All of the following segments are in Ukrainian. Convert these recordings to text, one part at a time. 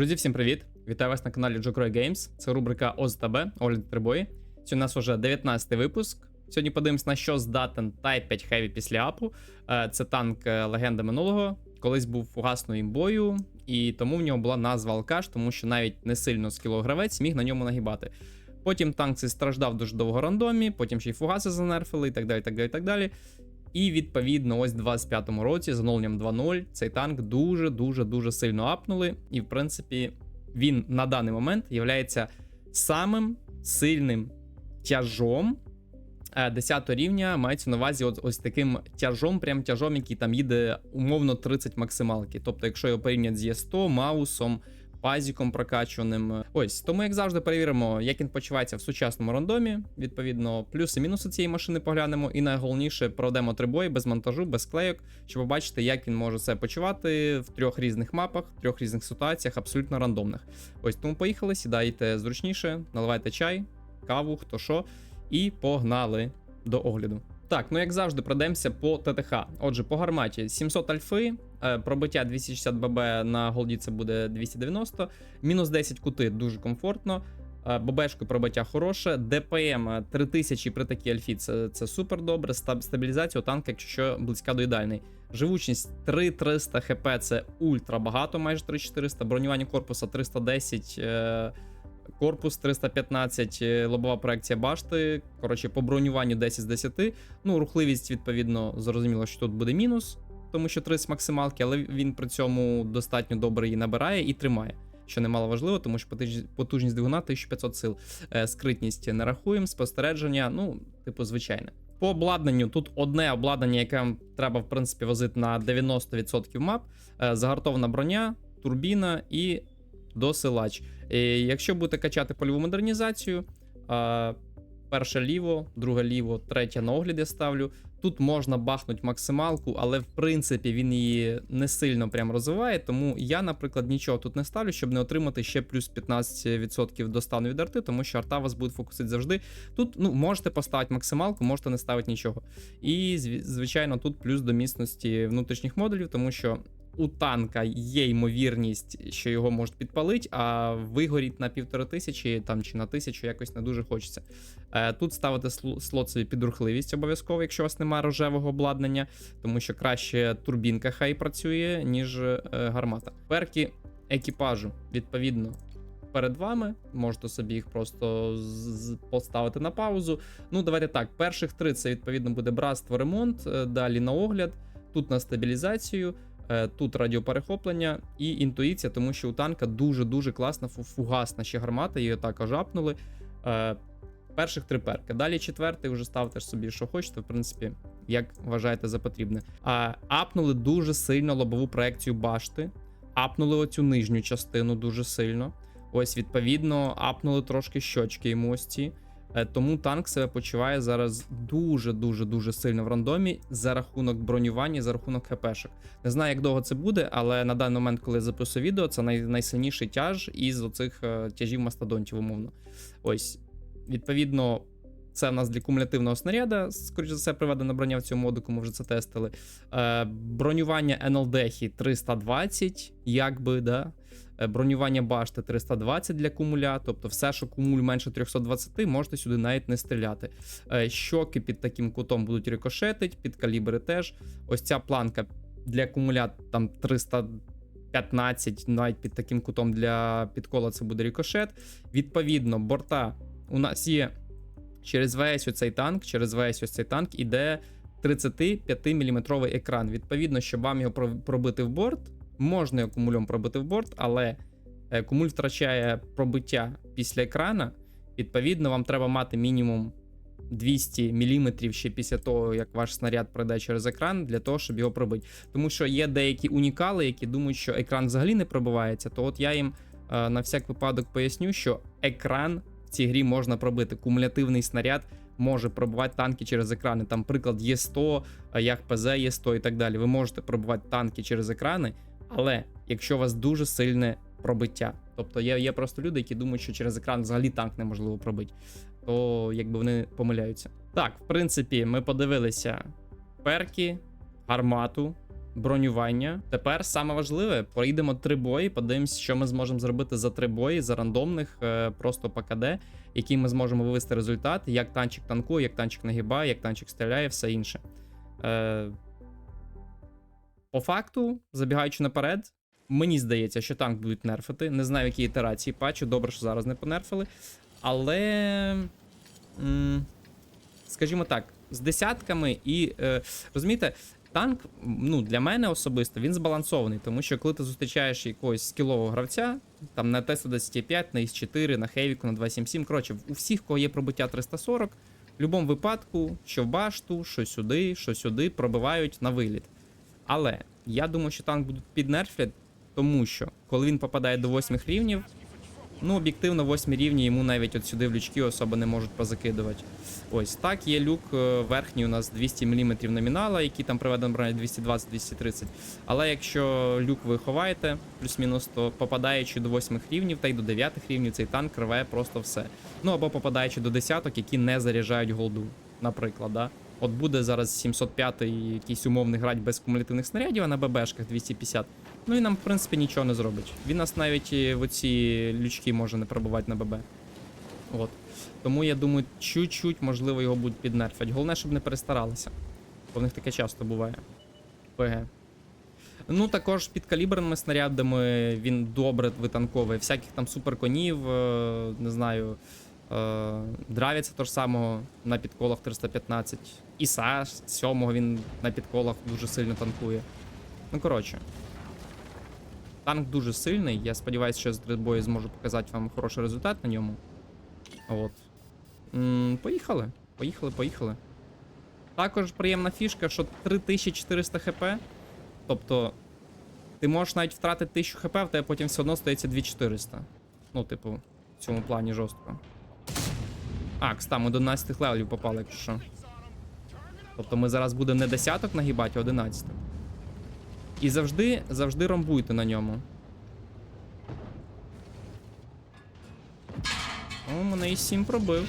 Друзі, всім привіт! Вітаю вас на каналі Jokroy Games. Це рубрика ОЗТБ, огляд трибої. У нас уже 19 випуск. Сьогодні подивимось, на що здатен Type 5 Heavy після апу. Е, Це танк е, легенди минулого. Колись був фугасною імбою, і тому в нього була назва Алкаш, тому що навіть не сильно скілогравець міг на ньому нагибати. Потім танк цей страждав дуже довго рандомі, потім ще й фугаси занерфили і так далі. так далі, так далі. І відповідно, ось в 25-му році з оновленням 2.0 цей танк дуже дуже дуже сильно апнули. І в принципі, він на даний момент є самим сильним тяжом 10 рівня. Мається на увазі от, ось таким тяжом, прям тяжом, який там їде умовно 30 максималки. Тобто, якщо його порівняти з Є100, Маусом. Пазіком прокачуваним. Ось тому, як завжди, перевіримо, як він почувається в сучасному рандомі. Відповідно, плюси-мінуси цієї машини поглянемо. І найголовніше проведемо три бої без монтажу, без клейок, щоб побачити, як він може себе почувати в трьох різних мапах, в трьох різних ситуаціях, абсолютно рандомних. Ось тому поїхали, сідайте зручніше, наливайте чай, каву, хто що, і погнали до огляду. Так, ну як завжди, пройдемося по ТТХ. Отже, по гарматі 700 альфи, е, пробиття 260 ББ на голді це буде 290, мінус 10 кути дуже комфортно. е, ББшкою пробиття хороше, ДПМ 3000 при такій альфі це, це супер добре. Стаб, стабілізація у танка, якщо що, близька до ідеальної. Живучність 3300 хп це ультра багато, майже 3400. Бронювання корпуса 310. Корпус 315, е, лобова проекція башти. Коротше, по бронюванню 10 з 10. Ну, рухливість, відповідно, зрозуміло, що тут буде мінус, тому що 30 максималки, але він при цьому достатньо добре її набирає і тримає. Що немало важливо, тому що потужність двигуна 1500 сил. Е, скритність не рахуємо, спостереження, ну, типу, звичайне. По обладнанню тут одне обладнання, яке треба, в принципі, возити на 90% мап. Е, загартована броня, турбіна і досилач. Якщо будете качати польову модернізацію, перше ліво, друге ліво, третє на огляд я ставлю. Тут можна бахнути максималку, але в принципі він її не сильно прям розвиває. Тому я, наприклад, нічого тут не ставлю, щоб не отримати ще плюс 15% до стану від арти, тому що арта вас буде фокусити завжди. Тут ну, можете поставити максималку, можете не ставити нічого. І, звичайно, тут плюс до міцності внутрішніх модулів, тому що у танка є ймовірність, що його можуть підпалити, а вигоріть на півтори тисячі там чи на тисячу якось не дуже хочеться. Е, Тут ставити слот собі під рухливість обов'язково, якщо у вас немає рожевого обладнання, тому що краще турбінка хай працює, ніж е, гармата. Перки екіпажу, відповідно. Перед вами, можете собі їх просто поставити на паузу. Ну, давайте так. Перших три це відповідно буде братство ремонт, е, далі на огляд, тут на стабілізацію. Е, тут радіоперехоплення і інтуїція, тому що у танка дуже-дуже класна фугасна ще гармата, її також апнули. Е, перших три перки. Далі четвертий вже ставте собі, що хочете, в принципі, як вважаєте за потрібне. А апнули дуже сильно лобову проекцію башти, апнули оцю нижню частину дуже сильно. Ось, відповідно, апнули трошки щочки йому ось. Е, тому танк себе почуває зараз дуже-дуже дуже сильно в рандомі за рахунок бронювання, за рахунок хпшок. Не знаю, як довго це буде, але на даний момент, коли я записую відео, це най найсильніший тяж із оцих е, тяжів мастодонтів, умовно. Ось, відповідно. Це в нас для кумулятивного снаряда, скоріш за все, приведена броня в цьому модику, ми вже це тестили. Е, Бронювання НЛД 320, якби, да. Е, бронювання башти 320 для кумуля, тобто все, що кумуль менше 320, можете сюди навіть не стріляти. Е, щоки під таким кутом будуть рикошетить, під калібри теж. Ось ця планка для кумуля там 315, навіть під таким кутом для підкола це буде рикошет. Відповідно, борта у нас є через весь оцей танк, через весь ось цей танк іде 35-мм екран. Відповідно, щоб вам його пробити в борт. Можна кумулем пробити в борт, але е, кумуль втрачає пробиття після екрана. Відповідно, вам треба мати мінімум 200 мм ще після того, як ваш снаряд пройде через екран, для того, щоб його пробити. Тому що є деякі унікали, які думають, що екран взагалі не пробивається. То от я їм е, на всяк випадок поясню, що екран в цій грі можна пробити. Кумулятивний снаряд може пробивати танки через екрани. Там приклад є 100, як ПЗ є 100 і так далі. Ви можете пробивати танки через екрани. Але якщо у вас дуже сильне пробиття, тобто є є просто люди, які думають, що через екран взагалі танк неможливо пробити, то якби вони помиляються. Так, в принципі, ми подивилися перки, гармату. бронювання. Тепер саме важливе, проїдемо три бої, подивимось, що ми зможемо зробити за три бої, за рандомних, е, просто по КД, який ми зможемо вивести результат, як танчик танкує, як танчик нагибає, як танчик стріляє, все інше. Е, по факту, забігаючи наперед, мені здається, що танк будуть нерфити. Не знаю, які ітерації патчу. Добре, що зараз не понерфили. Але. скажімо так, з десятками і. Е, розумієте, танк, ну, для мене особисто, він збалансований, тому що коли ти зустрічаєш якогось скілового гравця, там на Т-125, на Х4, на Хевіку, на 277, коротше, у всіх, кого є пробиття 340, в будь-якому випадку, що в башту, що сюди, що сюди, пробивають на виліт. Але я думаю, що танк будуть піднерфлять, тому що коли він попадає до 8 рівнів, ну об'єктивно 8 рівні йому навіть от сюди в лючки особо не можуть позакидувати. Ось так є люк е, верхній у нас 200 мм номінала, який там приведено броня 220-230. Але якщо люк ви ховаєте, плюс-мінус, то попадаючи до 8 рівнів та й до 9 рівнів, цей танк рве просто все. Ну або попадаючи до десяток, які не заряджають голду, наприклад. Да? От буде зараз 705 якийсь умовний грать без кумулятивних снарядів, а на ББшках 250. Ну і нам, в принципі, нічого не зробить. Він нас навіть в оці лючки може не пробувати на ББ. От. Тому я думаю, чуть-чуть, можливо, його будуть піднерфять. Головне, щоб не перестаралися. Бо в них таке часто буває. ПГ. Ну, також під каліберними снарядами він добре витанковує. Всяких там суперконів, е, не знаю. Е, Дравіця того ж самого на підколах 315. Іса 7 він на підколах дуже сильно танкує. Ну, коротше. Танк дуже сильний. Я сподіваюся, що з бою зможу показати вам хороший результат на ньому. От. М, поїхали. Поїхали, поїхали. Також приємна фішка, що 3400 хп. Тобто, ти можеш навіть втратити 1000 хп, в тебе потім все одно стається 2400. Ну, типу, в цьому плані жорстко. А, кстати, ми до 11 левелів попали, якщо що. Тобто ми зараз будемо не десяток нагибати, а 11. І завжди, завжди ромбуйте на ньому. О, мене і 7 пробив.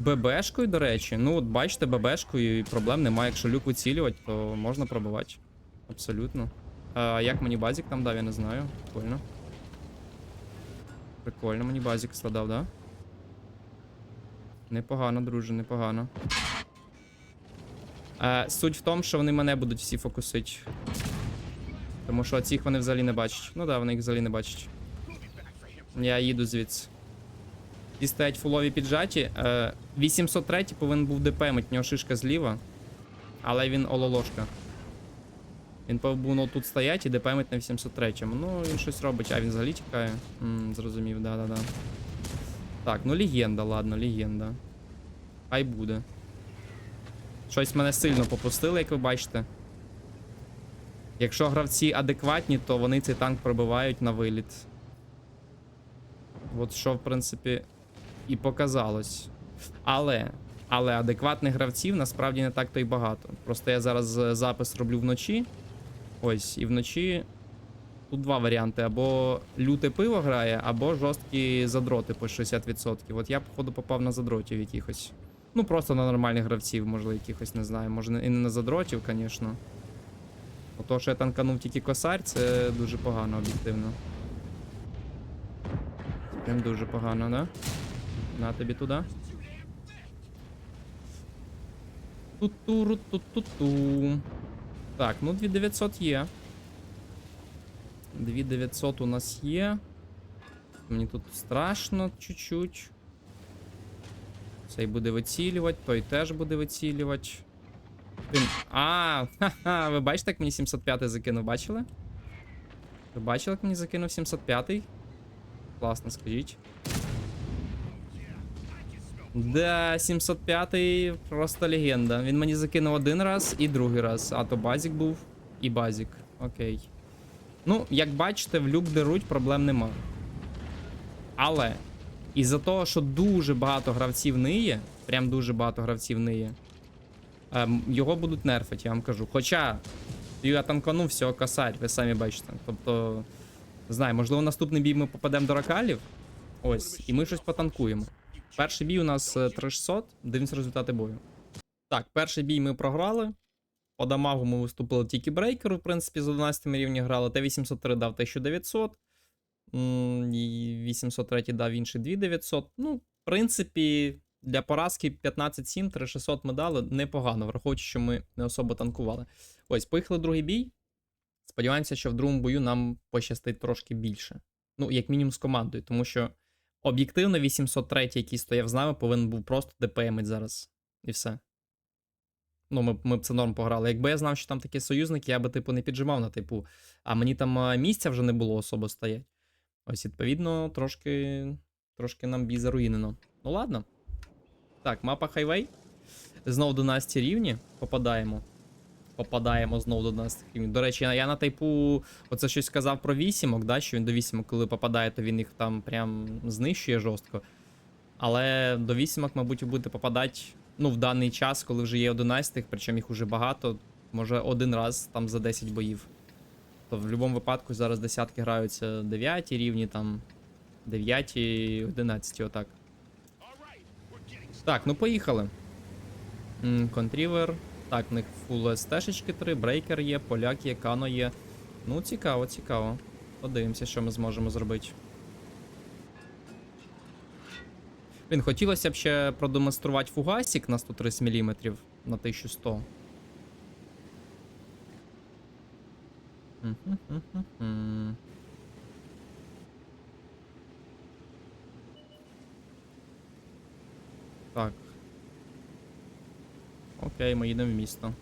ББшкою, до речі. Ну, от бачите, ББшкою і проблем немає. Якщо люк вицілювати, то можна пробивати. Абсолютно. А як мені базік там дав, я не знаю. Прикольно. Прикольно, мені базік страдав, да? Непогано, друже, непогано. Е, суть в тому, що вони мене будуть всі фокусити. Тому що цих вони взагалі не бачать. Ну да, вони їх взагалі не бачать. Я їду звідси. Ті стоять фулові піджаті. Е, 803 повинен був ДПМить, в нього шишка зліва. Але він ололошка. Він повинен тут стоять і ДПМить на 803-му. Ну, він щось робить, а він взагалі тікає. М, зрозумів, да-да-да. Так, ну легенда, ладно, легенда. Хай буде. Щось мене сильно попустили, як ви бачите. Якщо гравці адекватні, то вони цей танк пробивають на виліт. От що, в принципі, і показалось. Але, але адекватних гравців насправді не так то й багато. Просто я зараз е, запис роблю вночі. Ось, і вночі тут два варіанти: або люте пиво грає, або жорсткі задроти по 60%. От я, походу, попав на задротів якихось. Ну, просто на нормальних гравців, може, якихось не знаю. Може, і не на задротів, звісно. Ото, що я танканув тільки косарь, це дуже погано, об'єктивно. Прям дуже погано, да? На тобі туди. Ту-ту-ру-ту-ту-ту. Так, ну 2900 є. 2900 у нас є. Мені тут страшно чуть-чуть. Цей буде вицілювати, той теж буде вицілювати. А, ха-ха, ви бачите, як мені 705 закинув, бачили? Ви бачили, як мені закинув 705? Класно, скажіть. Да, 705-й просто легенда. Він мені закинув один раз і другий раз. А то базік був і базік. Окей. Ну, як бачите, в люк деруть, проблем нема. Але із-за того, що дуже багато гравців ниє, прям дуже багато гравців ниє, ем, його будуть нерфити, я вам кажу. Хоча я танканув всього косарь, ви самі бачите. Тобто, знаю, можливо, наступний бій ми попадемо до ракалів. Ось, і ми щось потанкуємо. Перший бій у нас е, 3600, дивимося результати бою. Так, перший бій ми програли. По дамагу ми виступили тільки брейкеру, в принципі, з 11 рівні грали. Т-803 дав 1900. М, І 803 дав інший 2900. Ну, в принципі, для поразки 15-7, 3600 ми дали непогано, враховуючи, що ми не особо танкували. Ось, поїхали другий бій. Сподіваємося, що в другому бою нам пощастить трошки більше. Ну, як мінімум з командою, тому що об'єктивно 803, який стояв з нами, повинен був просто ДПМить зараз. І все. Ну, ми, ми б це норм пограли. Якби я знав, що там такі союзники, я би, типу, не піджимав на типу. А мені там місця вже не було особо стоять. Ось, відповідно, трошки, трошки нам бій заруїнено. Ну ладно. Так, мапа хайвей. Знову до 11 рівні. Попадаємо. Попадаємо знову до 11 рівні. До речі, я, на тайпу оце щось сказав про вісімок, да, що він до вісімок, коли попадає, то він їх там прям знищує жорстко. Але до вісімок, мабуть, ви будете попадати ну, в даний час, коли вже є 11, причому їх уже багато, може один раз там за 10 боїв. То в будь-якому випадку зараз десятки граються 9 рівні, там 9, 11, отак. Так, ну поїхали. Контрівер. Так, в них фул СТ-шечки 3, брейкер є, поляк є, кано є. Ну, цікаво, цікаво. Подивимося, що ми зможемо зробити. Блін, хотілося б ще продемонструвати фугасик на 130 мм на 1100. Так. Окей, ми їдемо в місто.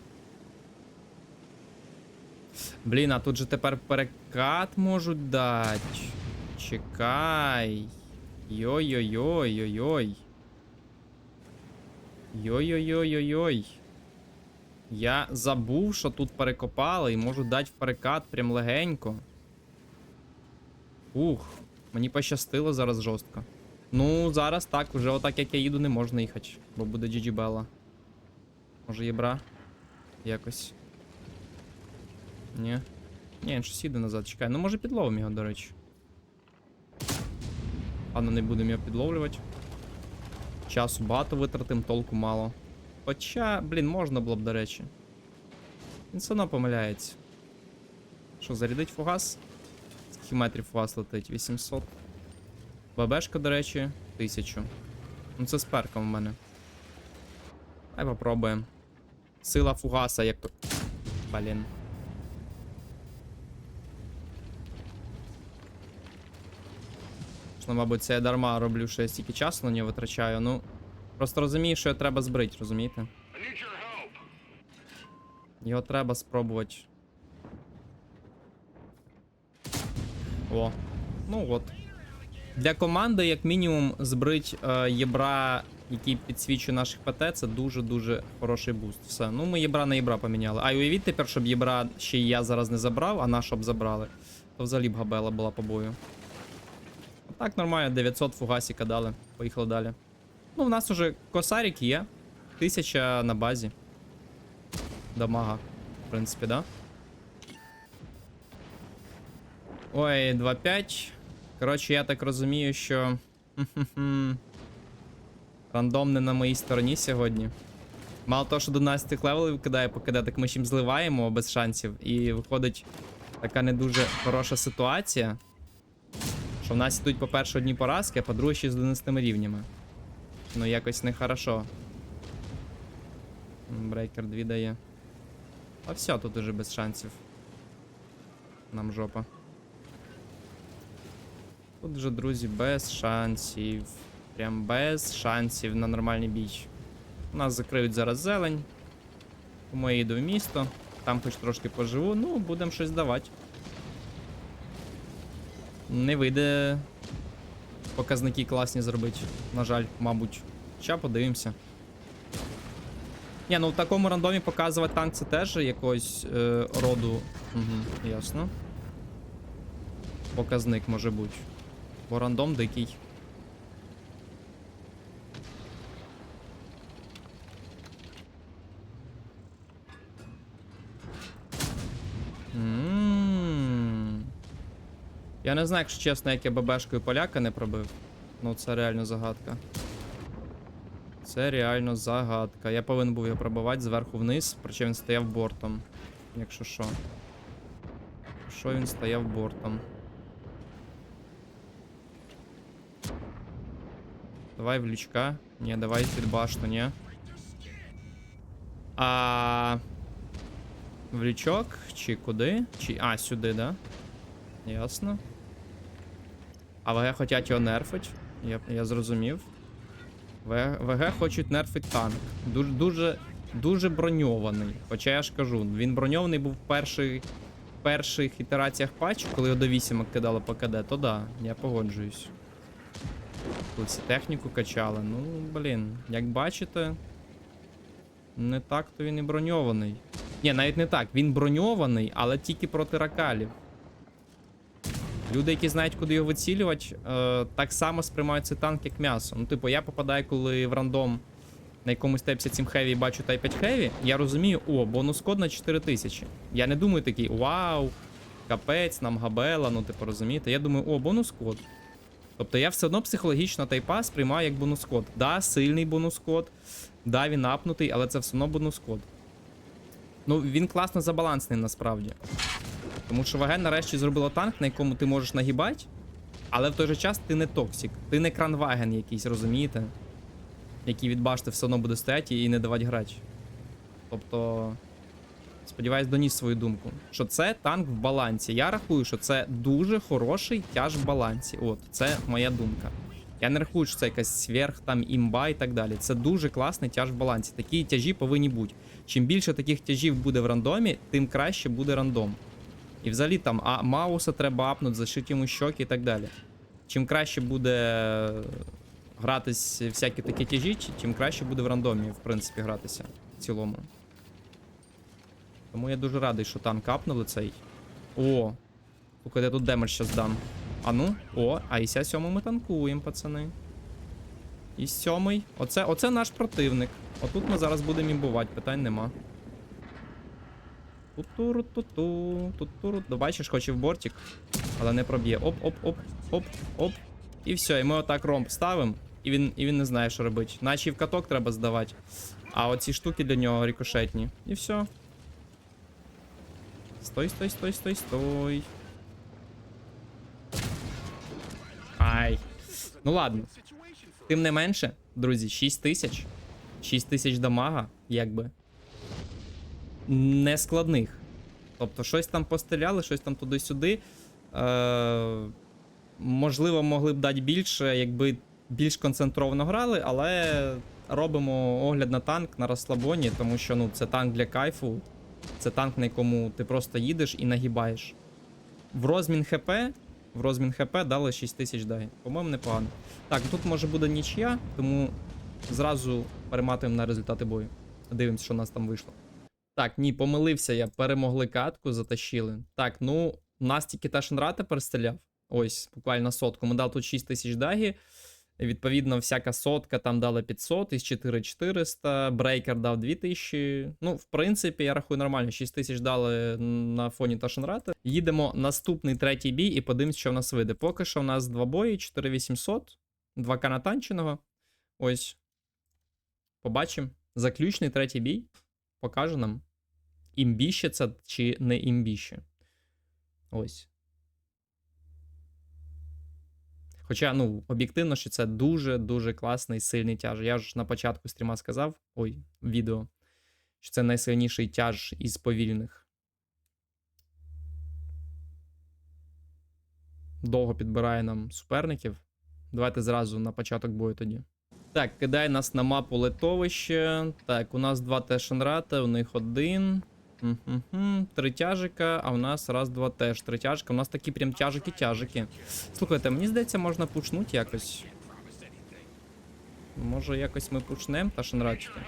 Блін, а тут же тепер перекат можуть дати. Чекай. Йой-йой-йой-йой-йой. Йой-йой-йой-йой-йой. Я забув, що тут перекопали і можу дати в перекат прям легенько. Ух, мені пощастило зараз жорстко. Ну, зараз так, вже отак як я їду, не можна їхати, бо буде GG Bella. Може єбра? Якось. Ні. Ні, він щось їде назад, чекай. Ну може підловимо його, до речі. Ладно, не будемо його підловлювати. Часу багато витратим, толку мало. Хоча, блін, можна було б, до речі. Він все одно помиляється. Що, зарядить фугас? Скільки метрів фугас летить? 800. ББшка, до речі, 1000. Ну це з перком в мене. Давай попробуємо. Сила фугаса, як то. Блін. Що, мабуть, це я дарма роблю, що я стільки часу на нього витрачаю. Ну. Просто розумію, що його треба збрити, розумієте? Його треба спробувати. О. Ну от. Для команди, як мінімум, збрить е, єбра, який підсвічує наших ПТ, це дуже-дуже хороший буст. Все. Ну, ми єбра на єбра поміняли. А й уявіть тепер, щоб єбра ще я зараз не забрав, а наша б забрали. То взагалі б габела була по бою. Так, нормально, 900 фугасіка дали. Поїхали далі. Ну, в нас уже косарик є. 1000 на базі. Дамага. В принципі, да? Ой, 2-5. Коротше, я так розумію, що. Рандом не на моїй стороні сьогодні. Мало того, що до 12 левелів кидає покидає, так ми їм зливаємо без шансів. І виходить така не дуже хороша ситуація. Що в нас ідуть, по-перше, одні поразки, а по-друге, ще з 11 рівнями. Ну, якось нехорошо. Брейкер 2 дає. А все, тут уже без шансів. Нам жопа. Тут вже, друзі, без шансів. Прям без шансів на нормальний бій. У нас закриють зараз зелень. Тому я їду в місто. Там хоч трошки поживу, ну, будемо щось давати. Не вийде показники класні зробити. На жаль, мабуть. Ща подивимося. Ні, ну в такому рандомі показувати танк це теж якогось е, роду. Угу, ясно. Показник може бути. Бо рандом дикий. Я не знаю, якщо чесно, як я ББшкою поляка не пробив. Ну, це реально загадка. Це реально загадка. Я повинен був його пробивати зверху вниз, причому він стояв бортом. Якщо що. Що він стояв бортом. Давай в лючка. Ні, давай під башту, ні. А. В лючок? Чи куди? Чи. А, сюди, да? Ясно. А ВГ хотять його нерфить. Я, я зрозумів. В- ВГ хочуть нерфити танк. Дуже, дуже, дуже броньований. Хоча я ж кажу, він броньований був в перший, перших ітераціях патчу, коли його до 8 кидали по КД, то да, я погоджуюсь. Тут всі техніку качали. Ну, блін, як бачите, не так то він і броньований. Ні, навіть не так. Він броньований, але тільки проти ракалів. Люди, які знають, куди його вицілювати, е, так само сприймають цей танк як м'ясо. Ну, типу, я попадаю, коли в рандом на якомусь Т-57 Heavy бачу Т-5 Heavy, я розумію, о, бонус код на 4000. Я не думаю такий, вау, капець, нам габела, ну, типу, розумієте? Я думаю, о, бонус код. Тобто я все одно психологічно тайпа сприймаю як бонус код. Да, сильний бонус код, да, він апнутий, але це все одно бонус код. Ну, він класно забалансний насправді. Тому що ВГ нарешті зробила танк, на якому ти можеш нагибати, але в той же час ти не токсик, ти не кранваген якийсь, розумієте? Який від башти все одно буде стояти і не давати грати. Тобто, сподіваюсь, доніс свою думку. Що це танк в балансі. Я рахую, що це дуже хороший тяж в балансі. От, це моя думка. Я не рахую, що це якась сверх там імба і так далі. Це дуже класний тяж в балансі. Такі тяжі повинні бути. Чим більше таких тяжів буде в рандомі, тим краще буде рандом. І взагалі там а Мауса треба апнути, зашити йому щоки і так далі. Чим краще буде гратись всякі такі тяжі, тим краще буде в рандомі, в принципі, гратися в цілому. Тому я дуже радий, що танк апнули цей. О! Слухайте, я тут демедж щас дам. А ну, о, а і сьому ми танкуємо, пацани. І сьомий. Оце, оце наш противник. Отут ми зараз будемо імбувати, питань нема. Тутуру туту тутуру. Ну, бачиш, хоче в бортик, але не проб'є. Оп, оп, оп, оп, оп. І все, і ми отак ромб ставимо, і він, і він не знає, що робити. Наче і в каток треба здавати. А оці штуки для нього рикошетні. І все. Стой, стой, стой, стой, стой. Ай. Ну ладно. Тим не менше, друзі, 6 тисяч. 6 тисяч дамага, якби. Не складних. Тобто, щось там постріляли, щось там туди-сюди. Е, можливо, могли б дати більше, якби більш концентровано грали, але робимо огляд на танк на розслабоні, тому що ну, це танк для кайфу. Це танк, на якому ти просто їдеш і нагибаєш. В розмін ХП. В розмін ХП дали 6 тисяч дай. По-моєму, непогано. Так, тут може буде нічия, тому зразу перематуємо на результати бою. Дивимось, що у нас там вийшло. Так, ні, помилився я. Перемогли катку, затащили. Так, ну, нас тільки Ташенра тепер стріляв. Ось, буквально сотку. Ми дали тут 6 тисяч дагі. Відповідно, всяка сотка там дала 500, із 4400, брейкер дав 2000. Ну, в принципі, я рахую нормально. 6 тисяч дали на фоні Ташенрати. Їдемо наступний третій бій і подивимось, що в нас вийде. Поки що в нас два бої, 4800, 2 канатанченого. Ось. Побачимо. Заключний третій бій. Покаже нам. Імбіще це чи не імбіще. Ось. Хоча, ну, об'єктивно, що це дуже-дуже класний сильний тяж. Я ж на початку стріма сказав, ой, відео, що це найсильніший тяж із повільних. Довго підбирає нам суперників. Давайте зразу на початок бою тоді. Так, кидай нас на мапу литовище. Так, у нас два тешенрата, у них один. Угу. Три тяжика, а у нас раз, два теж. Три тяжика. У нас такі прям тяжики-тяжики. Слухайте, мені здається, можна пушнути якось. Може, якось ми пушнемо ташенратчики?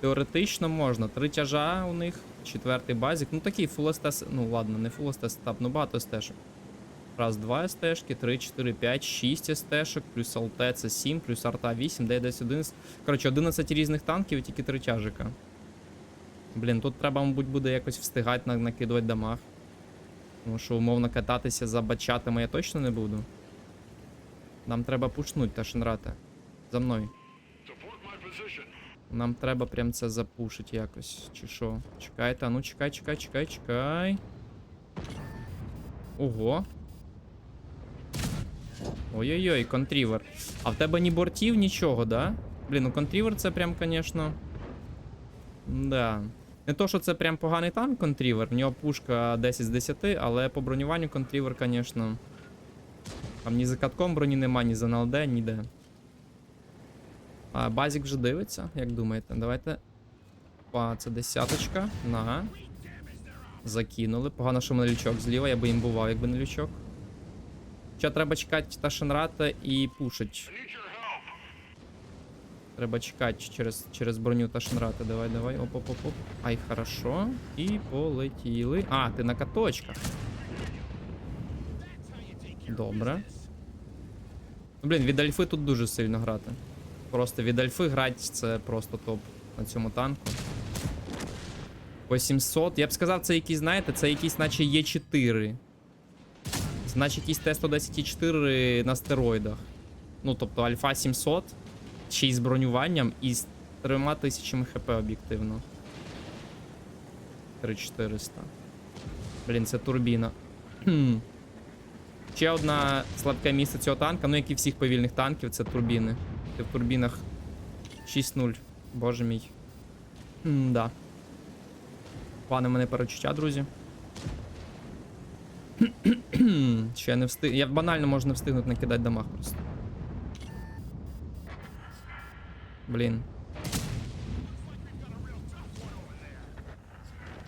Теоретично можна. Три тяжа у них, четвертий базік. Ну такий фул СТ. Ну ладно, не фул СТ сетап, ну багато СТшок. Раз, два СТшки, три, чотири, п'ять, шість СТшок, плюс ЛТ це 7, плюс арта 8, де десь 11. Коротше, 11 різних танків і тільки три тяжика. Блін, тут треба, мабуть, буде якось встигати на- накидувати дамаг. Тому що умовно кататися за бачатами я точно не буду. Нам треба пушнуть та шенрати. За мною. Нам треба прям це запушити якось. Чи що? Чекайте, а ну чекай, чекай, чекай, чекай. Ого. Ой-ой-ой, контрівер. А в тебе ні бортів, нічого, да? Блін, ну контрівер це прям, конечно. Да. Не то, що це прям поганий танк контрівер, в нього пушка 10 з 10, але по бронюванню контрівер, конечно. Там ні за катком броні нема, ні за НЛД, ніде. А базік вже дивиться, як думаєте? Давайте. Па, це десяточка. На. Закинули. Погано, що в мене лючок зліва, я би їм бував, якби не лючок. Ще треба чекати Ташенрата і пушить. Треба чекати через, через броню Ташенрата. Давай, давай. Оп, оп, оп, оп. Ай, хорошо. І полетіли. А, ти на каточках. Добре. Ну, блін, від альфи тут дуже сильно грати. Просто від альфи грати це просто топ на цьому танку. По 700. Я б сказав, це якийсь, знаєте, це якийсь наче Є4. Наче якийсь Т-110 Є4 на стероїдах. Ну, тобто Альфа 700, ще й з бронюванням і з 3000 хп об'єктивно. 3400. Блін, це турбіна. Ще одна слабке місце цього танка, ну як і всіх повільних танків, це турбіни. Ти в турбінах 6-0. Боже мій. М, да. Пане мене перечуття, друзі. Ще не встиг. Я банально можу не встигнути накидати дамаг просто. Блін.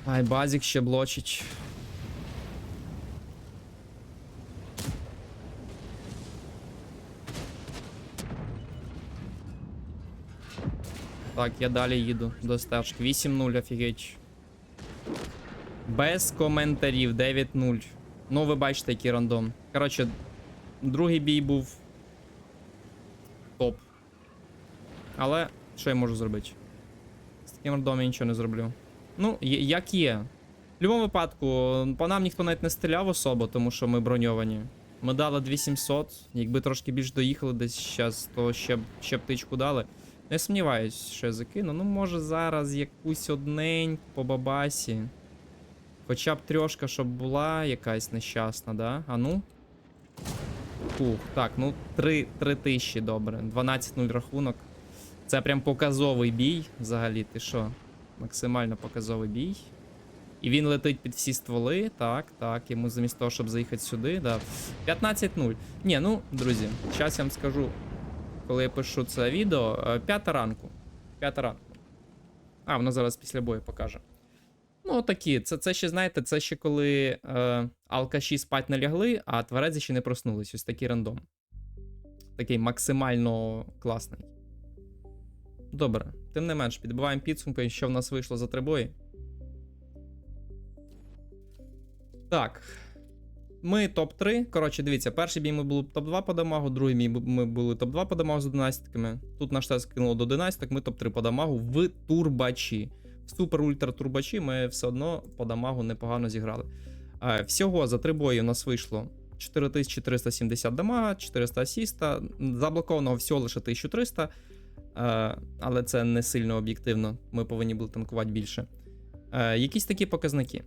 Ай, базік ще блочить. Так, я далі їду до стежки. 8-0, офігеть. Без коментарів 9-0. Ну, ви бачите, який рандом. Коротше, другий бій був топ. Але що я можу зробити? З таким рандомом я нічого не зроблю. Ну, як є. В будь-якому випадку, по нам ніхто навіть не стріляв особо, тому що ми броньовані. Ми дали 2700. Якби трошки більш доїхали десь зараз, то ще б, ще б тичку дали. Не сумніваюсь, що я закину. Ну, може, зараз якусь одненьку по бабасі. Хоча б трьошка, щоб була якась нещасна, да? А ну. Фух, так, ну 3, 3 тисячі, добре. 12-0 рахунок. Це прям показовий бій. Взагалі, ти що? Максимально показовий бій. І він летить під всі стволи. Так, так. Йому замість того, щоб заїхати сюди, да. 15-0. Ні, ну, друзі, зараз я вам скажу, коли я пишу це відео. е, П'ята ранку. П'ята ранку. А, воно зараз після бою покаже. Ну, такі. Це, це ще, знаєте, це ще коли е, алкаші спать не лягли, а тверезі ще не проснулись. Ось такий рандом. Такий максимально класний. Добре. Тим не менш, підбиваємо підсумки, що в нас вийшло за три бої. Так. Ми топ-3. Коротше, дивіться, перший бій ми були топ-2 по дамагу, другий бій ми були топ-2 по дамагу з 11-ками. Тут наш тест кинуло до 11, ми топ-3 по дамагу в турбачі. В супер-ультра турбачі ми все одно по дамагу непогано зіграли. Е, Всього за три бої у нас вийшло 4370 дамага, 400 асіста. Заблокованого всього лише 1300. Е, Але це не сильно об'єктивно. Ми повинні були танкувати більше. Е, Якісь такі показники.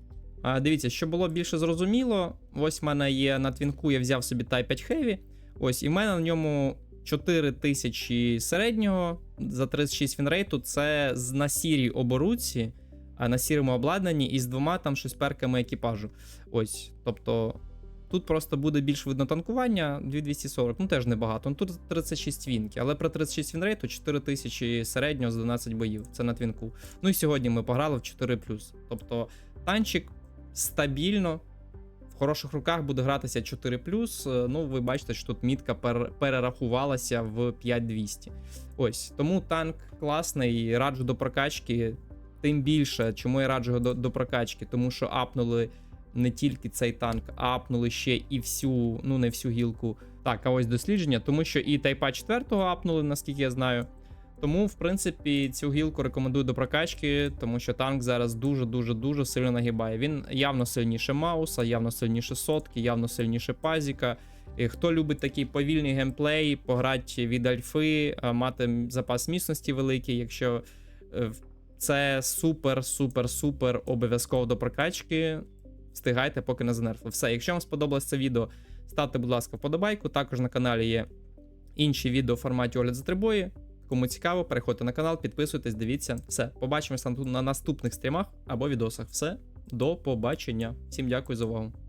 Дивіться, що було більше зрозуміло. Ось в мене є на твінку, я взяв собі Type 5 Heavy. Ось, і в мене на ньому 4000 середнього за 36 фінрейту. Це на сірій оборудці, а на сірому обладнанні і з двома там щось перками екіпажу. Ось, тобто. Тут просто буде більш видно танкування 2240, ну теж небагато. Ну тут 36 вінки, але при 36 вінрейту 4000 середнього з 12 боїв. Це на твінку. Ну і сьогодні ми пограли в 4. Тобто танчик стабільно. В хороших руках буде гратися 4. Ну, ви бачите, що тут мітка пер- перерахувалася в 5200. Ось, тому танк класний, раджу до прокачки. Тим більше, чому я раджу його до, до прокачки, тому що апнули не тільки цей танк, а апнули ще і всю, ну не всю гілку. Так, а ось дослідження, тому що і Тайпа 4 апнули, наскільки я знаю. Тому, в принципі, цю гілку рекомендую до прокачки, тому що танк зараз дуже-дуже дуже сильно нагибає. Він явно сильніше Мауса, явно сильніше сотки, явно сильніше Пазіка, І хто любить такий повільний геймплей, пограти від альфи, мати запас міцності великий, якщо е, це супер, супер, супер обов'язково до прокачки. Встигайте, поки не занерфли. Все, якщо вам сподобалось це відео, ставте, будь ласка, вподобайку. Також на каналі є інші відео в форматі огляд за трибої. Кому цікаво, переходьте на канал, підписуйтесь, дивіться. Все, побачимось на на наступних стрімах або відосах. Все, до побачення. Всім дякую за увагу.